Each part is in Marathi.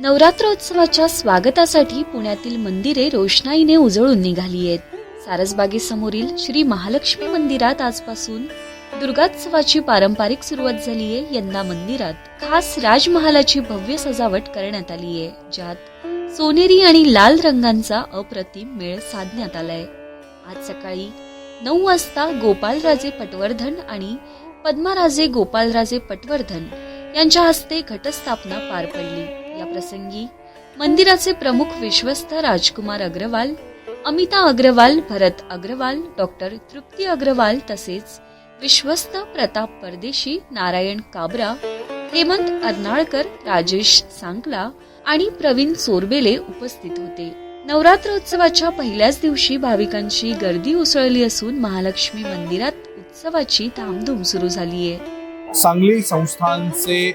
नवरात्रोत्सवाच्या स्वागतासाठी पुण्यातील मंदिरे रोषणाईने उजळून निघाली आहेत. सारसबागेसमोरील श्री महालक्ष्मी मंदिरात आजपासून दुर्गोत्सवाची पारंपरिक सुरुवात झाली आहे. यंदा मंदिरात खास राजमहालाची भव्य सजावट करण्यात आली आहे ज्यात सोनेरी आणि लाल रंगांचा अप्रतिम मेळ साधण्यात आलाय. आज सकाळी नऊ वाजता गोपालराजे पटवर्धन आणि पद्माराजे गोपालराजे पटवर्धन यांच्या हस्ते घटस्थापना पार पडली. या प्रसंगी मंदिराचे प्रमुख विश्वस्त राजकुमार अग्रवाल अमिता अग्रवाल भरत अग्रवाल डॉक्टर तृप्ती अग्रवाल तसेच विश्वस्त प्रताप परदेशी नारायण काबरा हेमंत अर्नाळकर राजेश सांकला आणि प्रवीण सोरबेले उपस्थित होते. नवरात्रोत्सवाच्या पहिल्याच दिवशी भाविकांची गर्दी उसळली असून महालक्ष्मी मंदिरात उत्सवाची धामधूम सुरू झाली आहे सांगली संस्थानचे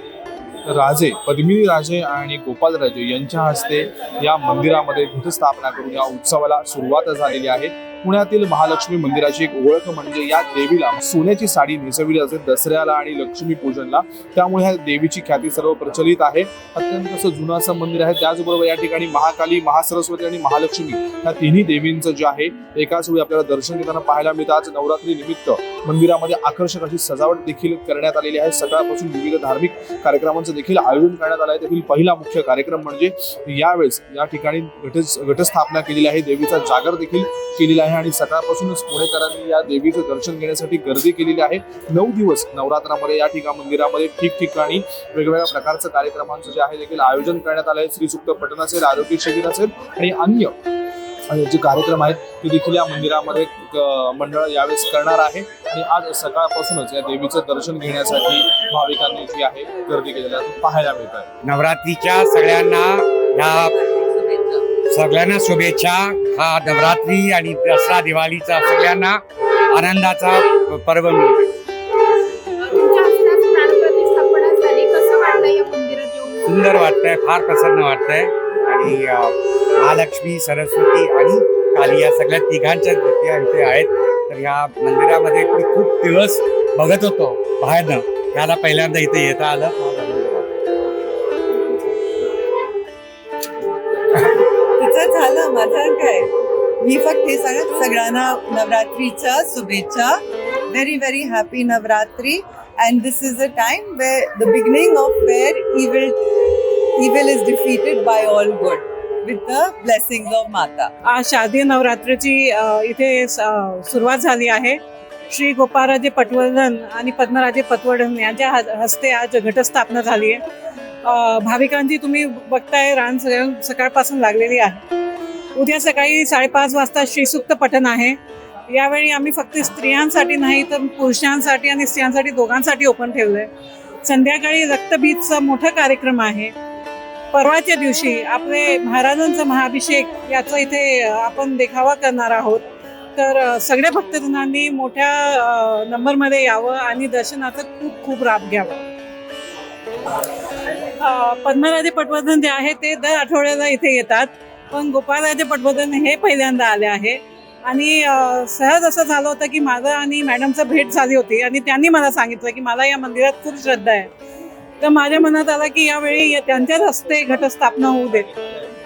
राजे पद्मिनी राजे आणि गोपाल राजे यांच्या हस्ते या मंदिरामध्ये घटस्थापना करून या उत्सवाला सुरुवात झालेली आहे. पुण्यातील महालक्ष्मी मंदिराची एक ओळख म्हणजे या देवीला सोन्याची साडी नेसविली असेल दसऱ्याला आणि लक्ष्मी पूजनला त्यामुळे ह्या देवीची ख्याती सर्व प्रचलित आहे. अत्यंत असं जुनं असं मंदिर आहे. त्याचबरोबर या ठिकाणी महाकाली महासरस्वती आणि महालक्ष्मी या तिन्ही देवींचं जे आहे एकाच वेळी आपल्याला दर्शन घेताना पाहायला मिळतं आज नवरात्री निमित्त मंदिरामध्ये आकर्षक अशी सजावट देखील करण्यात आलेली आहे. सकाळपासून विविध धार्मिक कार्यक्रमांचं देखील आयोजन करण्यात आलं आहे. त्यातील पहिला मुख्य कार्यक्रम म्हणजे यावेळेस या ठिकाणी घट घटस्थापना केलेली आहे. देवीचा जागर देखील केलेला आहे. आणि सकाळपासूनच पुणेकरांनी या देवीचं दर्शन घेण्यासाठी गर्दी केलेली आहे. नऊ दिवस नवरात्रामध्ये या ठिकाणी मंदिरामध्ये ठिकठिकाणी वेगवेगळ्या प्रकारचं कार्यक्रमांचं जे आहे देखील आयोजन करण्यात आलं आहे. श्रीसुक्त पठण असेल आरोग्य शिबिर असेल आणि अन्य जे कार्यक्रम आहेत ते देखील या मंदिरामध्ये मंडळ यावेळेस करणार आहे. आणि आज सकाळपासूनच या देवीचं दर्शन घेण्यासाठी भाविकांनी जी आहे गर्दी केलेली आहे पाहायला मिळत आहे. नवरात्रीच्या सगळ्यांना ह्या सगळ्यांना शुभेच्छा. हा नवरात्री आणि दसरा दिवाळीचा सगळ्यांना आनंदाचा पर्व मिळतो सुंदर वाटतंय फार प्रसन्न वाटतंय. आणि महालक्ष्मी सरस्वती आणि काली या सगळ्या तिघांच्या मूर्त्या इथे आहेत. तर या मंदिरामध्ये मी खूप दिवस बघत होतो. बाहेरनं. त्याला पहिल्यांदा इथे येता आलं. तिचं झालं. माझं काय? मी फक्त हे सांगत सगळ्यांना नवरात्रीच्या शुभेच्छा. Very very happy Navratri. And this is a time way the beginning of where evil evil is defeated by all good with the blessing of Mata आज शारदीय नवरात्रीची इथे सुरुवात झाली आहे. श्री गोपाळराजे पटवर्धन आणि पद्मराजे पटवर्धन यांच्या हस्ते आज घटस्थापना झाली आहे. भाविकांची तुम्ही बघताय रान सकाळपासून लागलेली आहे. उद्या सकाळी साडेपाच वाजता श्रीसुक्त पठण आहे. यावेळी आम्ही फक्त स्त्रियांसाठी नाही तर पुरुषांसाठी आणि स्त्रियांसाठी दोघांसाठी ओपन ठेवलं आहे संध्याकाळी रक्तबीजचा मोठा कार्यक्रम आहे. परवाच्या दिवशी आपले महाराजांचा महाअभिषेक याचा इथे आपण देखावा करणार आहोत. तर सगळ्या भक्तजनांनी मोठ्या नंबरमध्ये यावं आणि दर्शनाचा खूप खूप लाभ घ्यावा. पद्मराजे पटवर्धन जे आहे ते दर आठवड्याला इथे येतात. पण गोपाळराजे पटवर्धन हे पहिल्यांदा आले आहे. आणि सहज असं झालं होतं की माझं आणि मॅडमचं भेट झाली होती आणि त्यांनी मला सांगितलं की मला या मंदिरात खूप श्रद्धा आहे. तर माझ्या मनात आलं की यावेळी या- त्यांच्याच हस्ते घटस्थापना होऊ देत.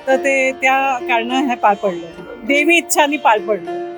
तर ते त्या कारणं हे पार पडलं. देवी इच्छाने पार पडलं.